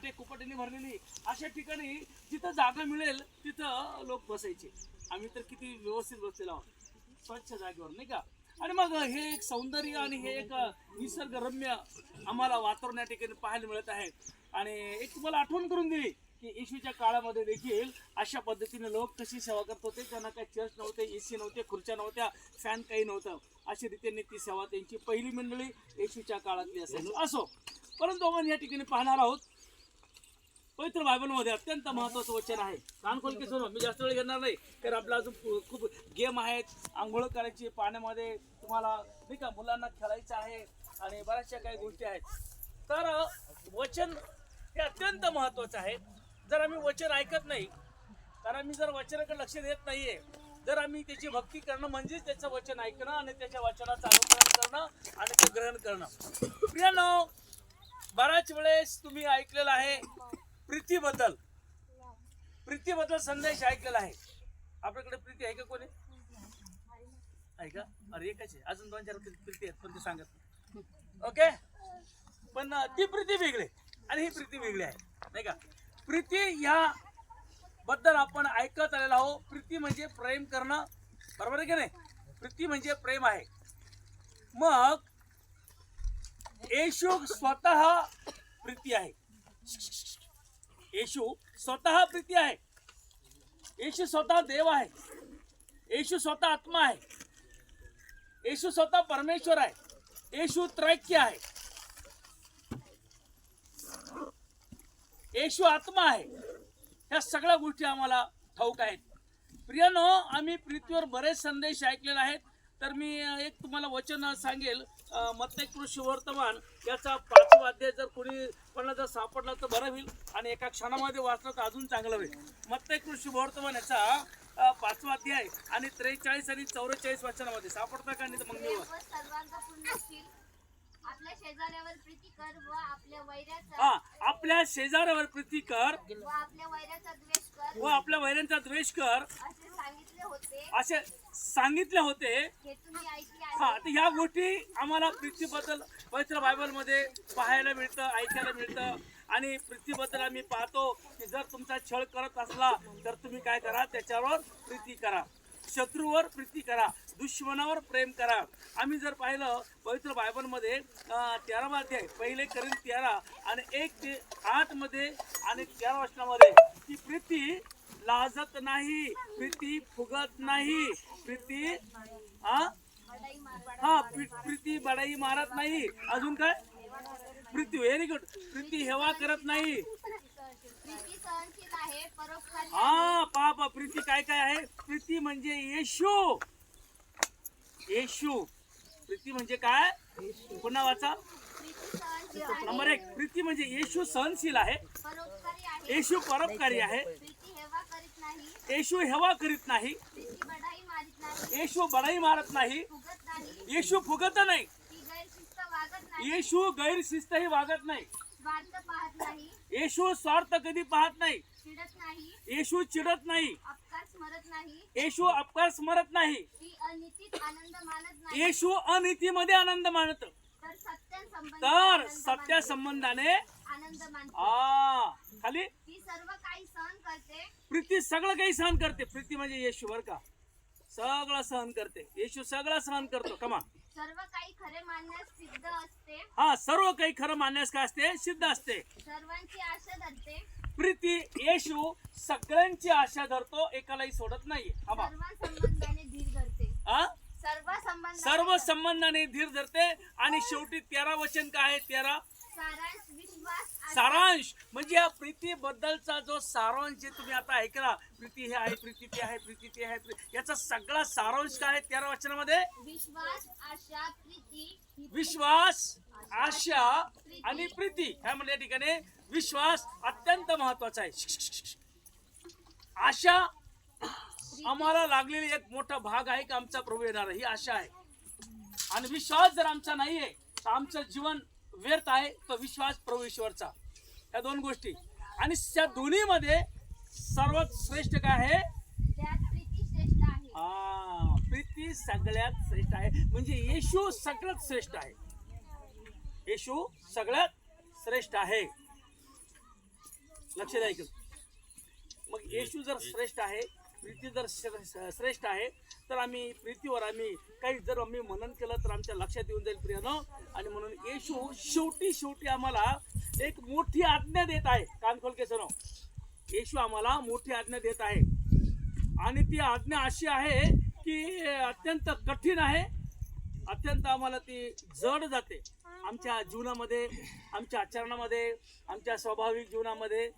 काटे कुपटीने भरलेली अशा ठिकाणी जिथं जागा मिळेल तिथं लोक बसायचे. आम्ही तर किती व्यवस्थित बसलेलो आहोत. स्वच्छ जागेवर नाही का? आणि मग हे एक सौंदर्य आणि हे एक निसर्गरम्य आम्हाला वातावरण या ठिकाणी पाहायला मिळत आहे. आणि एक तुम्हाला आठवण करून दिली की येशूच्या काळामध्ये देखील अशा पद्धतीने लोक कशी सेवा करत होते. त्यांना काही चर्च नव्हते ए सी नव्हते खुर्च्या नव्हत्या फॅन काही नव्हतं. अशा रीतीने ती सेवा त्यांची पहिली मंडळी येशूच्या काळातली असेल असो परंतु आपण या ठिकाणी पाहणार आहोत पवित्र बायबलमध्ये अत्यंत महत्वाचं वचन आहे. कान खोल की मी जास्त वेळ घेणार नाही कारण आपला अजून खूप गेम आहेत. आंघोळ करायची पाण्यामध्ये तुम्हाला नाही का मुलांना खेळायचं आहे आणि बऱ्याचशा काही गोष्टी आहेत. तर वचन हे अत्यंत महत्वाचं आहे. जर आम्ही वचन ऐकत नाही तर आम्ही जर वचनाकडे लक्ष देत नाहीये जर आम्ही त्याची भक्ती करणं म्हणजेच त्याचं वचन ऐकणं आणि त्याच्या वचनाचं अनुकरण करणं आणि ते ग्रहण करणं. प्रियानो बऱ्याच वेळेस तुम्ही ऐकलेलं आहे प्रीतीबद्दल. प्रीतीबद्दल संदेश ऐकलेला आहे. आपल्याकडे प्रीती आहे का कोणी? आहे का? अरे एकच आहे. अजून दोन चार प्रीती आहेत पण ते सांगत ओके? पण ती प्रीती वेगळी आहे आणि ही प्रीती वेगळी आहे. नाही का? प्रीती ह्या बद्दल आपण ऐकत आलेलो आहो प्रीती म्हणजे प्रेम करणं. बरोबर आहे की नाही? प्रीती म्हणजे प्रेम आहे. मग येशू स्वतः प्रीती आहे. येशू स्वतः प्रीती आहे. येशू स्वतः देव आहे. येशू स्वतः आत्मा आहे. येशू स्वतः परमेश्वर आहे. येशू त्रैक्य आहे. येशू आत्मा आहे. ह्या सगळ्या गोष्टी आम्हाला ठाऊक आहेत. प्रियानो आम्ही पृथ्वीवर बरेच संदेश ऐकलेले आहेत. तर मी एक तुम्हाला वचन सांगेल. मत्ते कृषी वर्तमान याचा पाचवा अध्याय जर कोणी कोणाला जर सापडला तर बरं होईल आणि एका क्षणामध्ये वाचलं तर अजून चांगलं होईल. मत्ते कृषी वर्तमान याचा पाचवा अध्याय आणि त्रेचाळीस आणि चौवेचाळीस वचनामध्ये. सापडता का नाही तर मग मी आपल्या शेजाऱ्यावर प्रीती कर आपल्या वैऱ्याचा हा आपल्या शेजाऱ्यावर प्रीती कर. व आपल्या वैऱ्याचा द्वेष व आपल्या वैऱ्यांचा द्वेष कर. असे सांगितले होते. हे तर ह्या गोष्टी आम्हाला पृथ्वीबद्दल पवित्र बायबलमध्ये पाहायला मिळतं ऐकायला मिळतं. आणि पृथ्वीबद्दल आम्ही पाहतो की जर तुमचा छळ करत असला तर तुम्ही काय करा? त्याच्यावर प्रीती करा. शत्रूवर प्रीती करा दुश्मनावर प्रेम करा. आम्ही जर पाहिलं पवित्र बायबलमध्ये अं, तेरावा अध्याय पहिले करीन तेरा आणि एक ते आठमध्ये आणि तेरा वचनामध्ये ती प्रीती लाजत नाही प्रीती फुगत नाही प्रीती हा हा प्रीती बडाई मारत नाही. अजून काय? प्रीती व्हेरी गुड प्रीती हेवा करत नाही. आहे परोपकारी हा प्रीती काय काय आहे? प्रीती म्हणजे येशू. येशू. प्रीती म्हणजे काय? पुन्हा वाचा. प्रीती सहनशील आहे. नंबर एक प्रीती म्हणजे येशू सहनशील आहे. परोपकारी आहे. येशू परोपकारी आहे. प्रीती हेवा करीत नाही. येशू हेवा करीत नाही. प्रीती बडाई मारित नाही. येशू बडाई मारत नाही. फुगत नाही. येशू फुगत नाही. ती गैरशिस्त वागत नाही. येशू गैरशिस्तही वागत नाही. स्वार्थ पाहत नाही. येशू स्वार्थ कधी पाहत नाही. चिडत नाही. येशू चिडत नाही. अपकार स्मरत नाही. येशू अपकार स्मरत नाही. ती अनितीत आनंद मानत नाही. येशू अनितीमध्ये आनंद मानत. तर सत्य संबंध तर सत्या संबंधाने आनंद मानते. आ खाली? ती सर्व काही सहन करते. प्रीती सगळं काही सहन करते. प्रीती म्हणजे येशू बर का? सगळं सहन करते. येशू सगळं सहन करतो. कमा सर्व काही खरे मानण्यास सिद्ध असते. हा सर्व काही खरं मानण्यास काय असते? सिद्ध असते. सर्वांची आशा धरते. प्रीती येशू सगळ्यांची आशा धरतो एकालाही सोडत नाही सर्व संबंधाने धीर धरते. हा सर्व संबंध सर्व संबंधाने धीर धरते. आणि शेवटी तेरा वचन काय आहे? तेरा? सारांश सारांश. म्हणजे या प्रीती बद्दलचा जो सारांश जे तुम्ही आता ऐकला प्रीती हे आहे प्रीती ते आहे प्रीती ते आहे याचा सगळा सारांश काय आहे तेरा वचनामध्ये? विश्वास आशा प्रीती विश्वास आशा आणि प्रीती. ह्या म्हणजे या ठिकाणी विश्वास अत्यंत महत्त्वाचा आहे. आशा आम्हाला लागलेली एक मोठा भाग आहे की आमचा प्रभू येणार. आहे, ही आशा आहे. आणि विश्वास जर आमचा नाहीये तर आमचं जीवन व्यर्थ आहे तो विश्वास प्रभू ईश्वरचा. या दोन गोष्टी. आणि त्या दोन्हीमध्ये सर्वात श्रेष्ठ काय आहे? आ, प्रीती सगळ्यात श्रेष्ठ आहे. म्हणजे येशू सगळ्यात श्रेष्ठ आहे. येशू सगळ्यात श्रेष्ठ आहे. लक्ष द्यायचं मग येशू जर श्रेष्ठ आहे प्रीती जर श्रे- श्रेष्ठ आहे तर आम्ही प्रीतीवर आम्ही काही जर आम्ही मनन केलं तर आमच्या लक्षात येऊन जाईल प्रियानं. आणि म्हणून येशू शेवटी शेवटी आम्हाला एक मोठी आज्ञा देत आहे. कान खोल येशू आम्हाला मोठी आज्ञा देत आहे. आणि ती आज्ञा अशी आहे की अत्यंत कठीण आहे. अत्यंत आम्हाला ती जड जाते. आमच्या जीवनामध्ये आमच्या आचरणामध्ये आमच्या स्वाभाविक जीवनामध्ये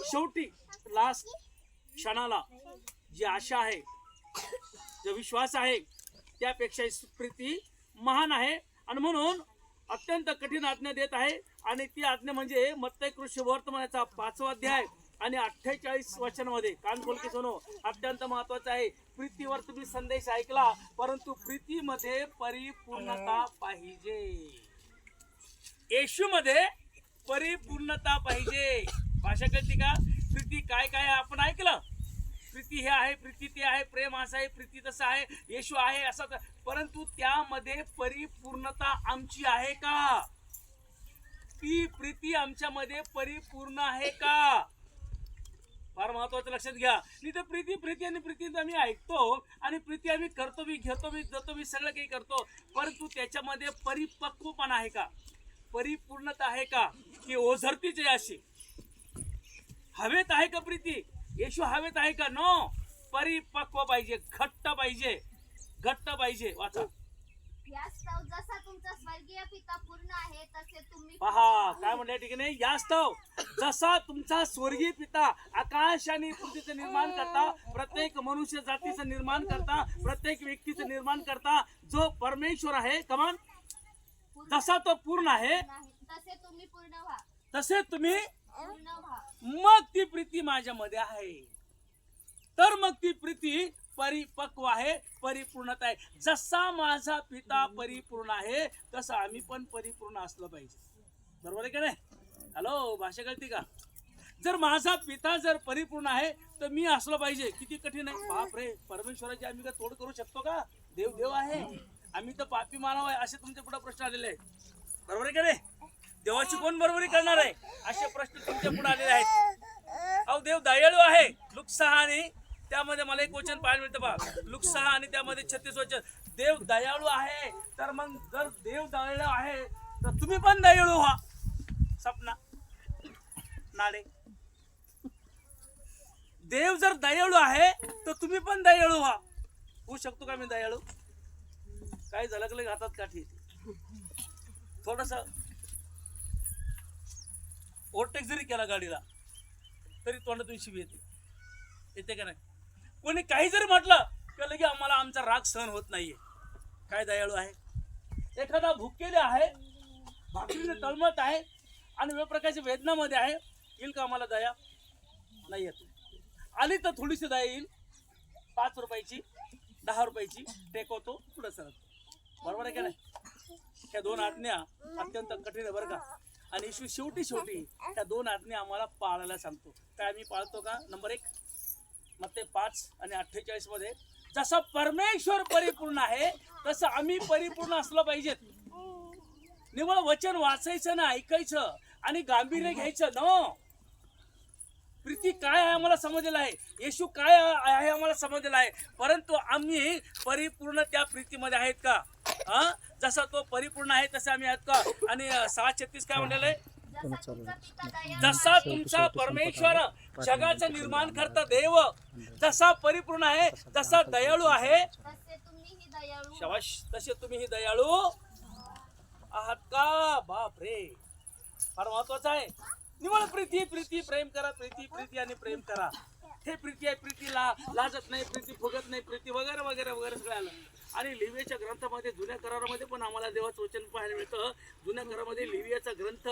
शेवटी लास्ट क्षणाला जी आशा आहे जो विश्वास आहे त्यापेक्षा प्रीती महान आहे. आणि म्हणून अत्यंत कठीण आज्ञा देत आहे. आणि ती आज्ञा म्हणजे मत्तय कृषी वर्तमानाचा पाचवा अध्याय आणि अठ्ठेचाळीस वचनामध्ये. कान खोलके सोनो अत्यंत महत्वाचं आहे. प्रीतीवर तुम्ही संदेश ऐकला परंतु प्रीतीमध्ये परिपूर्णता पाहिजे. येशूमध्ये परिपूर्णता पाहिजे. भाषा कळते का? प्रीती काय काय आपण ऐकलं? प्रीती हे आहे प्रीती ते आहे प्रेम असं आहे प्रीती तसं आहे येशू आहे असं परंतु त्यामध्ये परिपूर्णता आमची आहे का? ती प्रीती आमच्यामध्ये परिपूर्ण आहे का? फार महत्वाचं लक्षात घ्या. नाही तर प्रीती प्रीती आणि प्रीती आम्ही ऐकतो आणि प्रीती आम्ही करतो मी घेतो मी जातो मी सगळं काही करतो. परंतु त्याच्यामध्ये परिपक्वपणा आहे का? परिपूर्णता आहे का? की ओझरतीच आहे अशी. हवेत आहे का प्रीती? येशू हवेत आहे का? नो परिपक्व पाहिजे घट्ट पाहिजे घट्ट पाहिजे. वाचा. यास्तव जसा तुमचा स्वर्गीय पिता पूर्ण आहे तसे तुम्ही पहा काय म्हणल्या ठिकाणी यास्तव जसा तुमचा स्वर्गीय पिता आकाश आणि पृथ्वीचं निर्माण करता प्रत्येक मनुष्य जातीचं निर्माण करता प्रत्येक व्यक्तीचं निर्माण करता जो परमेश्वर आहे कमान जसा तो पूर्ण आहे तसे तुम्ही पूर्ण व्हा. तसे तुम्ही मग ती प्रीती माझ्यामध्ये आहे. तर मग ती प्रीती परिपक्व आहे परिपूर्णता आहे. जसा माझा पिता परिपूर्ण आहे तसं आम्ही पण परिपूर्ण असलं पाहिजे. बरोबर आहे का नाही? हॅलो भाषा कळते का? जर माझा पिता जर परिपूर्ण आहे तर मी असलं पाहिजे. किती कठीण आहे. बाप रे परमेश्वराची आम्ही का तोड करू शकतो का? देव देव आहे. आम्ही तर पापी मानव आहे असे तुमच्यापुढे प्रश्न आलेले आहेत. बरोबर आहे का नाही? देवाची कोण बरोबरी करणार आहे? असे प्रश्न तुमच्यापुढे आलेले आहेत. अहो देव दयाळू आहे. लुक सहा आणि त्यामध्ये मला एक वचन पाहायला मिळतं बा. लुक सहा आणि त्यामध्ये छत्तीस वचन. देव दयाळू आहे. तर मग जर देव दयाळू आहे तर तुम्ही पण दयाळू व्हा. सपना. नाडे. देव जर दयाळू आहे तर तुम्ही पण दयाळू व्हा. होऊ शकतो का मी दयाळू? काय झलकले हातात काठी थोडस ओव्हरटेक जरी केला गाडीला तरी तोंडातून शिवी येते. येते का नाही? कोणी काही जरी म्हटलं की लगे आम्हाला आमचा राग सहन होत नाहीये. काय दयाळू आहे? एखादा भुकेले आहे भाकरीने तळमत आहे आणि वेगवेगळ्या प्रकारच्या वेदनामध्ये आहे येईल का आम्हाला दया? नाही येत. आली तर थोडीशी दया येईल. पाच रुपयाची दहा रुपयाची टेकवतो पुढे सरतो बरोबर आहे का नाही? त्या दोन आज्ञा अत्यंत कठीण आहे बरं का. आणि येशू शेवटी शेवटी त्या दोन आज्ञा आम्हाला पाळायला सांगतो. काय आम्ही पाळतो का? नंबर एक मग ते पाच आणि अठ्ठेचाळीसमध्ये जसं परमेश्वर परिपूर्ण आहे तसं आम्ही परिपूर्ण असलं पाहिजेत. निवळ वचन वाचायचं ना ऐकायचं आणि गांभीर्य घ्यायचं. न. प्रीती काय आहे आम्हाला समजलेलं आहे? येशू काय आहे आम्हाला समजलेलं आहे? परंतु आम्ही परिपूर्ण त्या प्रीतीमध्ये आहेत का? हा? जसा तो परिपूर्ण आहे तसे आम्ही आहेत का? आणि सहा छत्तीस काय म्हणलेलं? आहे जसा तुमचा परमेश्वर जगाचं निर्माण करता देव जसा परिपूर्ण आहे जसा दयाळू आहे. तसे तसे तुम्ही ही दयाळू आहात का? बाप रे फार महत्वाचं आहे. निवड प्रीती प्रीती प्रेम करा प्रीती प्रीती आणि प्रेम करा. हे प्रीती आहे प्रीतीला लाजत नाही प्रीती फुगत नाही प्रीती वगैरे वगैरे वगैरे सगळं आलं आणि लिव्हियाच्या ग्रंथामध्ये जुन्या करारामध्ये पण आम्हाला देवाचं वचन पाहायला मिळतं. जुन्या करारामध्ये लिव्हियाचा ग्रंथ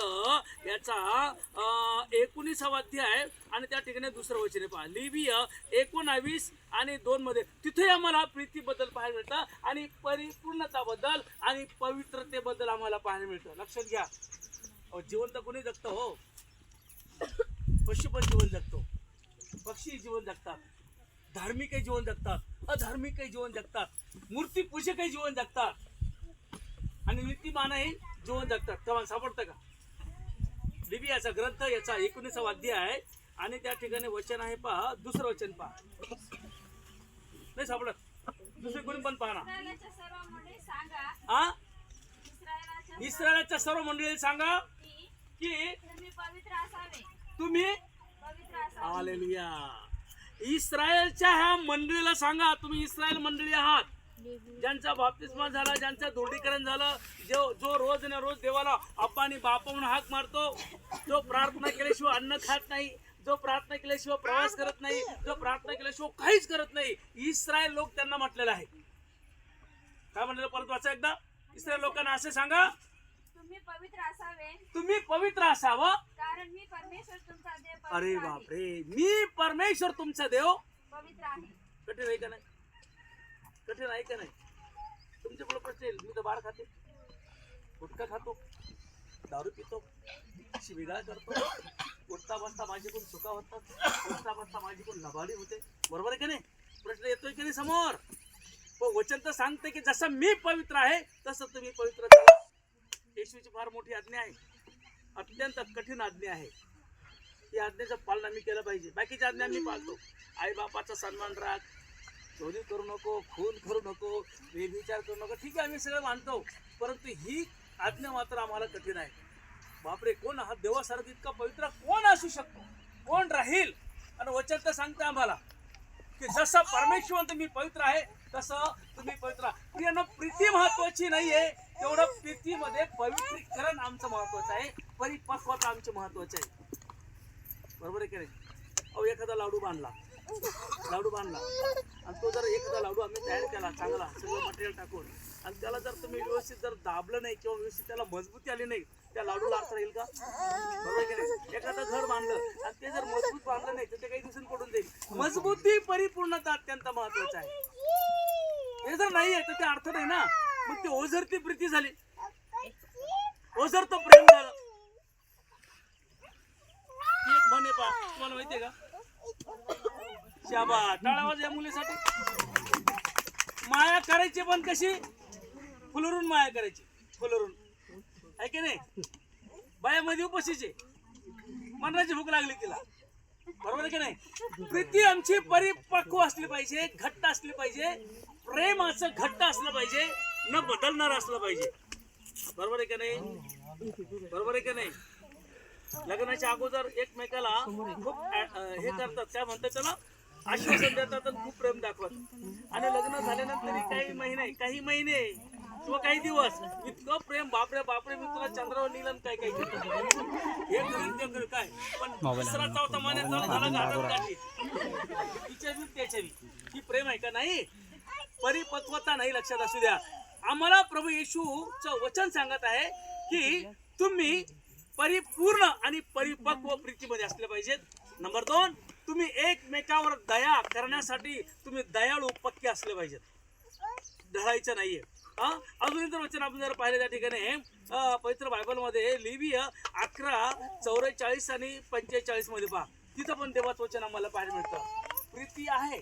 याचा एकोणीसावा अध्याय आणि त्या ठिकाणी दुसरं वचन आहे पहा. लिव्हिय एकोणावीस आणि दोन मध्ये. तिथे आम्हाला प्रीतीबद्दल पाहायला मिळतं आणि परिपूर्णताबद्दल आणि पवित्रतेबद्दल आम्हाला पाहायला मिळतं. लक्षात घ्या. जिवंत कोणी जगतं हो? पशुपण जीवन जगतो. पक्षी जीवन जगतात. धार्मिकही जीवन जगतात. अधार्मिकही जीवन जगतात. मूर्ती पूजकही जीवन जगतात. आणि नीतिमानही जीवन जगतात. तेव्हा सापडतं का? लिबियाचा ग्रंथ याचा एकोणीसावा अध्याय आहे. आणि त्या ठिकाणी वचन आहे पहा. दुसरं वचन पहा. नाही सापडत. दुसरे कोणी पण पहा ना. इस्रायलाच्या सर्व मंडळी सांगा. हा की तुम्ही हालेलुया इस्रायलच्या ह्या मंडळीला सांगा तुम्ही इस्रायल मंडळी आहात. ज्यांचा बाप्तिस्मा झाला ज्यांचं दृढीकरण झालं जो जो रोज ना रोज देवाला अप्पा आणि बापा म्हणून हाक मारतो जो प्रार्थना केल्याशिवाय अन्न खात नाही जो प्रार्थना केल्याशिवाय प्रवास करत नाही जो प्रार्थना केल्याशिवाय काहीच करत नाही इस्रायल लोक त्यांना म्हटलेलं आहे. काय म्हणलेलं परत वाचा एकदा. इस्रायल लोकांना असे सांगा तुम्ही पवित्र असावे तुम्ही पवित्र असावं. कारण मी परमेश्वर तुमचा देव पवित्र अरे आहे. बापरे मी परमेश्वर तुमचा देव? पवित्र आहे. कठीण आहे का नाही? कठीण आहे का नाही? तुमच्यापुढे प्रश्न येईल मी तर बार खाते. गुटखा खातो दारू पितो शिबिगाळ करतो. उठता बसता माझी कोण चुका होतात उठता बसता माझी कोण लबाडी होते. बरोबर आहे का नाही? प्रश्न येतोय की नाही समोर? पण वचन तर सांगते की जसं मी पवित्र आहे तसं तुम्ही पवित्र झाला येशूची फार मोठी आज्ञा आहे. अत्यंत कठीण आज्ञा आहे. ही आज्ञेचं पालन आम्ही केलं पाहिजे. बाकीच्या आज्ञा मी पाळतो. आईबापाचा सन्मान राख चोरी करू नको खून करू नको बेविचार करू नको ठीक आहे आम्ही सगळं मानतो. परंतु ही आज्ञा मात्र आम्हाला कठीण आहे. बापरे कोण हा देवासारखं इतका पवित्र कोण असू शकतो? कोण राहील? आणि वचन तर सांगतं आम्हाला की जसं परमेश्वर तुम्ही पवित्र आहे तसं तुम्ही पवित्र प्रिय प्रीती महत्वाची आहे तेवढं प्रीतीमध्ये पवित्रीकरण आमचं महत्वाचं आहे. परिपक्वता आमचं महत्वाचं आहे. बरोबर आहे की नाही? अहो एखादा लाडू बांधला. लाडू बांधला. आणि तो जर एखादा लाडू आम्ही तयार केला चांगला सगळं मटेरियल टाकून आणि त्याला जर तुम्ही व्यवस्थित जर दाबलं नाही किंवा व्यवस्थित त्याला मजबूती आली नाही त्या लाडूला अर्थ राहील का? बरोबर की नाही? एखादं घर बांधलं आणि ते जर मजबूत बांधलं नाही तर ते काही दिवसांनी पडून जाईल. मजबूती परिपूर्णता अत्यंत महत्वाचं आहे. हे जर नाही आहे तर ते अर्थ नाही ना? मग ती ओझरती प्रीती झाली. ओझर तो प्रेम झालं. एक म्हणे पा तुम्हाला माहितीये का? शाबा टाळावाज या मुलीसाठी. माया करायची पण कशी? फुलरून माया करायची. फुलरून. आहे की नाही? बायामध्ये उपशीचे. मरणाची भूक लागली तिला. बरोबर आहे की नाही? प्रीती आमची परिपक्व असली पाहिजे घट्ट असली पाहिजे. प्रेम असं घट्ट असलं पाहिजे. न बदलणार असलं पाहिजे. बरोबर आहे का नाही? बरोबर आहे का नाही? लग्नाच्या अगोदर एकमेकाला खूप हे करतात. काय म्हणतात त्याला आश्वासन देतात खूप प्रेम दाखवतात. आणि लग्न झाल्यानंतर काही महिने काही महिने किंवा काही दिवस इतकं प्रेम बापरे बापरे मी तुला चंद्रावर नेलं काय काय. हे करीन ते करीन काय? पण दुसरा चौथा महिन्यात चालू झाला घाटात काढली तिच्या त्याच्या ही प्रेम आहे का नाही? परिपक्वता नाही लक्षात असू द्या. आम्हाला प्रभू येशूचं वचन सांगत आहे की तुम्ही परिपूर्ण आणि परिपक्व प्रीतीमध्ये असले पाहिजेत. नंबर दोन तुम्ही एकमेकावर दया करण्यासाठी तुम्ही दयाळू पक्के असले पाहिजेत. ढळायचं नाहीये. अजून इतर वचन आपण जर पाहिलं त्या ठिकाणी पवित्र बायबलमध्ये लिबिय अकरा चौवेचाळीस आणि पंचेचाळीसमध्ये पहा. तिथं पण देवाचं वचन आम्हाला पाहायला मिळतं. प्रीती आहे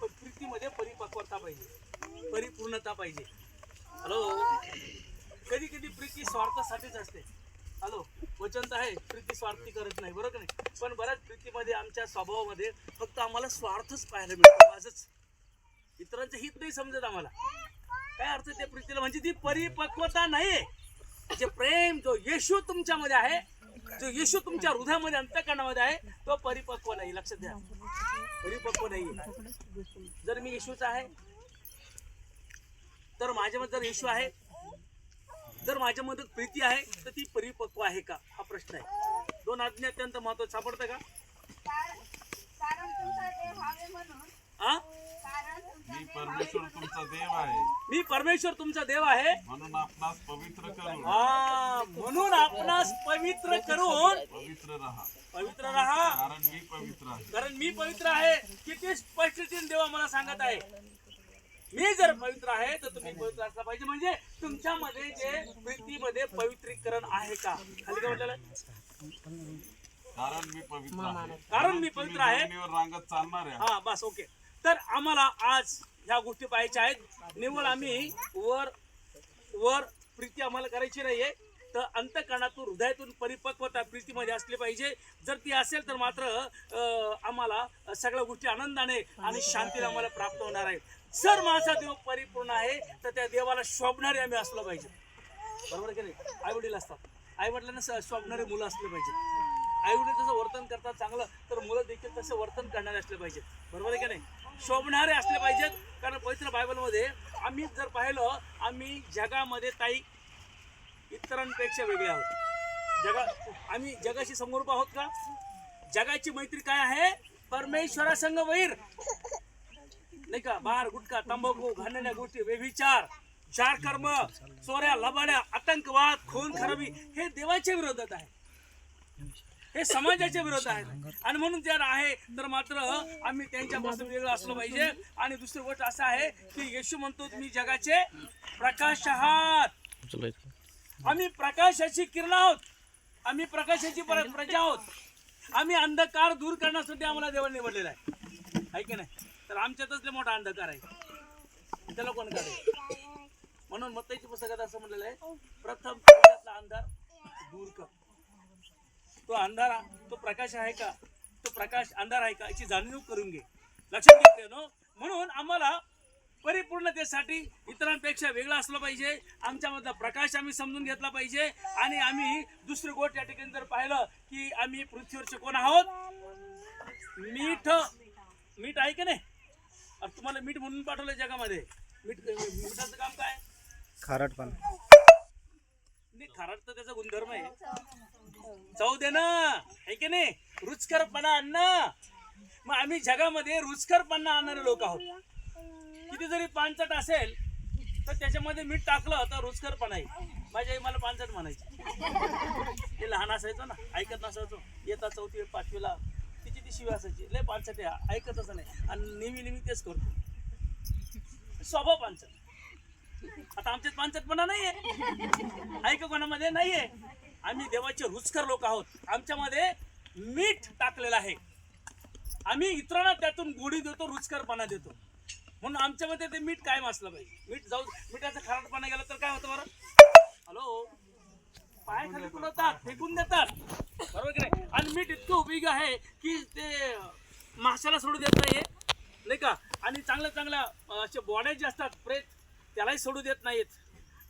पण प्रीतीमध्ये परिपक्वता पाहिजे. परिपूर्णता पाहिजे. हॅलो कधी कधी प्रीती स्वार्थासाठीच असते. हॅलो वचन तर आहे प्रीती स्वार्थी करत नाही बरोबर नाही? पण बऱ्याच प्रीतीमध्ये आमच्या स्वभावामध्ये फक्त आम्हाला स्वार्थच पाहायला मिळतो माझंच इतरांचं हित नाही समजत आम्हाला. काय अर्थ त्या प्रीतीला? म्हणजे ती परिपक्वता नाही. जे प्रेम जो येशू तुमच्यामध्ये आहे जो येशू तुमच्या हृदयामध्ये अंतकरणामध्ये आहे तो परिपक्व नाही लक्षात द्या. परिपक्व नाही. जर मी येशूचा आहे तर माझ्यामध्ये जर येशू आहे जर माझ्यामध्ये प्रीती आहे तर ती परिपक्व आहे का? हा प्रश्न आहे. दोन आज्ञा अत्यंत महत्वाचं सापडतं का? मी परमेश्वर तुमचा देव आहे. मी परमेश्वर तुमचा देव आहे? म्हणून आपणास पवित्र करून. हा म्हणून आपणास पवित्र करून. पवित्र राहा. पवित्र राहा. कारण मी पवित्र आहे. कारण मी पवित्र आहे. किती स्पष्टतेने देवा मला सांगत आहे. मी जर पवित्र आहे तर तुम्ही पवित्र असला पाहिजे. म्हणजे तुमच्यामध्ये जे प्रीतीमध्ये पवित्रीकरण आहे का? खाली काय म्हटलेलं? आहे? कारण मी पवित्र आहे. कारण मी पवित्र आहे. जमिनीवर रांगत चालणार आहे. हा बस ओके. तर आम्हाला आज ह्या गोष्टी पाहायच्या आहेत. निव्वळ आम्ही वर वर प्रीती आम्हाला करायची नाहीये. तर अंतकरणातून हृदयातून परिपक्वता प्रीतीमध्ये असली पाहिजे. जर ती असेल तर मात्र अं, आम्हाला सगळ्या गोष्टी आनंदाने आणि शांतीने आम्हाला प्राप्त होणार आहे जर माझा देव परिपूर्ण आहे तर त्या देवाला शोभणारे आम्ही असलं पाहिजे. बरोबर की नाही? आई वडील असतात. आई वडिलांना शोभणारे मुलं असले पाहिजे. आई वडील जसं वर्तन करतात चांगलं तर मुलं देखील तसं वर्तन करणारे असले पाहिजेत बरोबर आहे की नाही? शोभणारे असले पाहिजेत. कारण पवित्र बायबलमध्ये आम्ही जर पाहिलं आम्ही जगामध्ये काही इतरांपेक्षा वेगळे आहोत. जगा आम्ही जगाशी समोरूप आहोत का? जगाची मैत्री काय आहे? परमेश्वरासंग वैर नाही का? बार गुटखा तंबाखू घाणेरड्या गोष्टी व्यभिचार चार कर्म चोऱ्या लबाड्या आतंकवाद खून खराबी हे देवाच्या विरोधात आहे. हे समाजाच्या विरोधात आहे. आणि म्हणून जर आहे तर मात्र आम्ही त्यांच्यापासून वेगळं असलं पाहिजे. आणि दुसरी गोष्ट असं आहे की येशू म्हणतो मी जगाचे प्रकाश आहात. आम्ही प्रकाशाची किरण आहोत. आम्ही प्रकाशाची प्रजा आहोत. आम्ही अंधकार दूर करण्यासाठी आम्हाला देवाने निवडलेला आहे की नाही? तर आमच्यातच लय मोठा अंधकार आहे. त्याला कोण काढेल? म्हणून मत्ताईच्या पुस्तकात असं म्हणलेलं आहे प्रथम अंधार दूर कर. तो अंधार तो प्रकाश आहे का? तो प्रकाश अंधार आहे का? याची जाणीव करून घे. लक्षात घेतले नो? म्हणून आम्हाला परिपूर्णतेसाठी इतरांपेक्षा वेगळा असलं पाहिजे आमच्यामधला प्रकाश आम्ही समजून घेतला पाहिजे आणि आम्ही दुसरी गोष्ट या ठिकाणी जर पाहिलं की आम्ही पृथ्वीवरचे कोण आहोत? मीठ. मीठ आहे की नाही? अरे तुम्हाला मीठ म्हणून पाठवलं जगामध्ये. मीठ मिठाचं काम काय? खारटपण नाही खारट तर त्याचा गुणधर्म आहे. चव दे ना. आहे की नाही? रुचकरपणा अन्न मग आम्ही जगामध्ये रुचकरपणा आणणारे लोक आहोत. किती जरी पानचट असेल तर त्याच्यामध्ये मीठ टाकलं तर रुचकरपणा आहे. माझी आई मला पानचट म्हणायची. ते लहान असायचो ना ऐकत नसायचो. येता चौथी पाचवीला ती शिवी असायची? लय पानचट आहे ऐकतच नाही. आणि नेहमी नेहमी तेच करतो. स्वभाव पानचट आता आमच्यात पानचटपणा नाहीये. ऐक कोणामध्ये? नाहीये. आम्ही देवाचे रुचकर लोक आहोत. आमच्यामध्ये मीठ टाकलेलं आहे. आम्ही इतरांना त्यातून गोडी देतो रुचकरपणा देतो. म्हणून आमच्यामध्ये ते मीठ कायम असलं पाहिजे. मीठ जाऊ मिठाचा खारटपणा गेला तर काय होतं बरं? हॅलो? पाय खाली तुला फेकून देतात. बरोबर की नाही? आणि मीठ इतकं उपयोगी आहे की ते माशाला सोडू देत नाही नाही का? आणि चांगल्या चांगल्या असे अशा बॉड्या जे असतात प्रेत त्यालाही सोडू देत नाहीत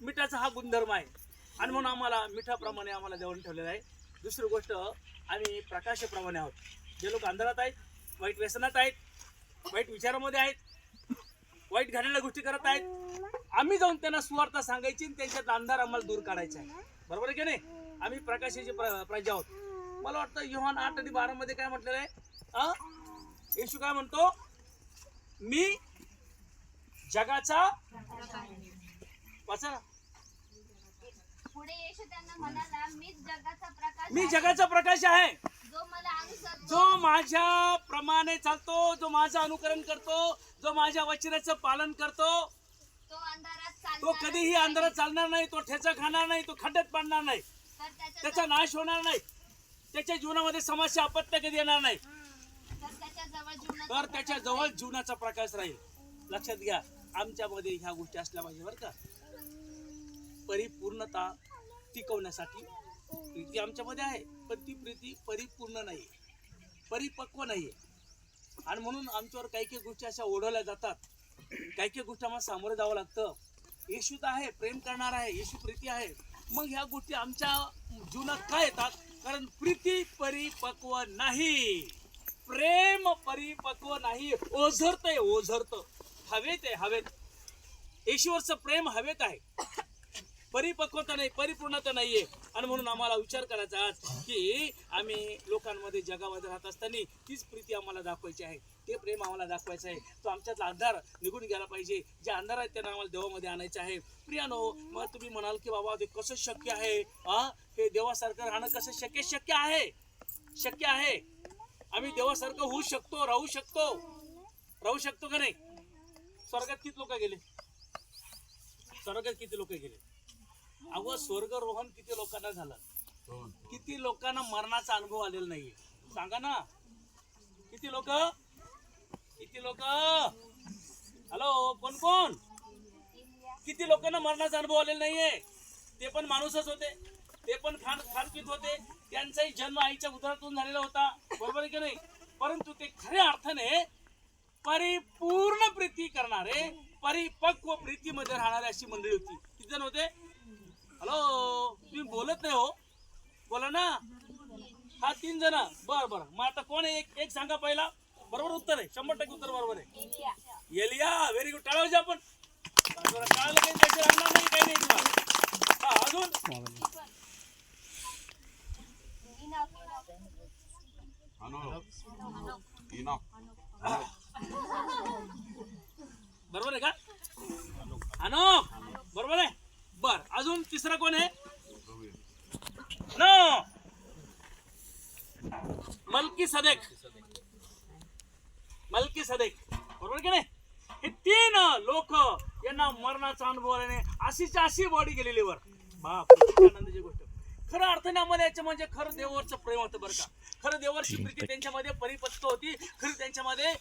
मिठाचा हा गुणधर्म आहे. आणि म्हणून आम्हाला मिठाप्रमाणे आम्हाला जेवण ठेवलेलं आहे. दुसरी गोष्ट आम्ही प्रकाशाप्रमाणे आहोत. जे लोक अंधारात आहेत वाईट व्यसनात आहेत वाईट विचारामध्ये आहेत वाईट घाणेरड्या गोष्टी करत आहेत आम्ही जाऊन त्यांना सुवार्ता सांगायची आणि त्यांच्यात अंधार आम्हाला दूर काढायचा आहे. बरोबर आहे की नाही? आम्ही प्रकाशाची प्र- प्रजा आहोत. मला वाटतं योहान आठ आणि बारा मध्ये काय म्हटलेलं आहे? येशू काय म्हणतो मी जगाचा वाचा ना. मी. जगाचा प्रकाश आहे जो माझ्या प्रमाणे चालतो जो माझं अनुकरण करतो जो माझ्या वचनाचं पालन करतो तो कधीही अंधारात चालणार नाही तो ठेचा खाणार नाही तो खड्ड्यात पडणार नाही त्याचा नाश होणार नाही त्याच्या जीवनामध्ये समस्या अपत्य कधी येणार नाही. तर त्याच्याजवळ जीवनाचा तर त्याच्याजवळ जीवनाचा प्रकाश राहील. लक्षात घ्या आमच्यामध्ये ह्या गोष्टी असल्या पाहिजे बरं का. परिपूर्णता टिकवण्यासाठी प्रीती आमच्यामध्ये आहे पण ती प्रीती परिपूर्ण नाही. परिपक्व नाही आणि म्हणून आमच्यावर काही काही गोष्टी अशा ओढवल्या जातात. काही काही गोष्टी आम्हाला सामोरं जावं लागतं. येशू तर आहे प्रेम करणार आहे येशू प्रीती आहे. मग ह्या गोष्टी आमच्या जीवनात काय येतात? कारण प्रीती परिपक्व नाही. प्रेम परिपक्व नाही. ओझरतय ओझरत. हवेत आहे हवेत. येशूवरचं प्रेम हवेत आहे. परिपक्वता नाही परिपूर्णता नाहीये. आणि म्हणून आम्हाला विचार करायचा आज की आम्ही लोकांमध्ये जगामध्ये राहत असताना तीच प्रीती आम्हाला दाखवायची आहे. ते प्रेम आम्हाला दाखवायचं आहे. तो आमच्यातला अंधार निघून गेला पाहिजे. जे अंधार आहेत त्यांना आम्हाला देवामध्ये आणायचं आहे. प्रियानो मग तुम्ही म्हणाल की बाबा ते कसं शक्य आहे? हा हे देवासारखं राहणं कसं शक्य? शक्य आहे. शक्य आहे. आम्ही देवासारखं होऊ शकतो राहू शकतो. राहू शकतो का नाही? स्वर्गात किती लोक गेले? स्वर्गात किती लोक गेले? अगो स्वर्गरोहण किती लोकांना झालं? दोन. किती लोकांना मरणाचा अनुभव आलेला नाहीये. सांगा ना. किती लोक? किती लोक? हॅलो कोण कोण? किती लोकांना मरणाचा अनुभव आलेला नाहीये? ते पण माणूसच होते. ते पण खान खानपीत होते. त्यांचाही जन्म आईच्या उदरातून झालेला होता. बरोबर आहे की नाही? परंतु ते खऱ्या अर्थाने परिपूर्ण प्रीती करणारे परिपक्व प्रीतीमध्ये राहणारे अशी मंडळी होती. किती जण होते? हॅलो तुम्ही बोलत नाही हो. बोला ना. हा तीन जण. बर बर. मग आता कोण आहे? एक एक सांगा पहिला. बरोबर उत्तर आहे. शंभर टक्के उत्तर बरोबर आहे. एलिया व्हेरी गुड टाळावजे आपण. टाळायला काही पैसे लागणार नाही काही नाही तुला हा अजून? अनु बरोबर आहे का? अनोख बरोबर आहे? बर अजून तिसरा कोण आहे? नो. मलकी सदेक. मलकी सदेक. बरोबर की नाही? हे तीन लोक यांना मरणाचा अनुभव आल्याने अशीच्या अशी बॉडी गेलेली वर. बाप आनंदाची गोष्ट. खरं अर्थाने आम्हाला याच्या म्हणजे खरं देवावरचं प्रेम होतं बरं का. खरं देवावरची प्रीती त्यांच्यामध्ये परिपक्व होती. खरं त्यांच्यामध्ये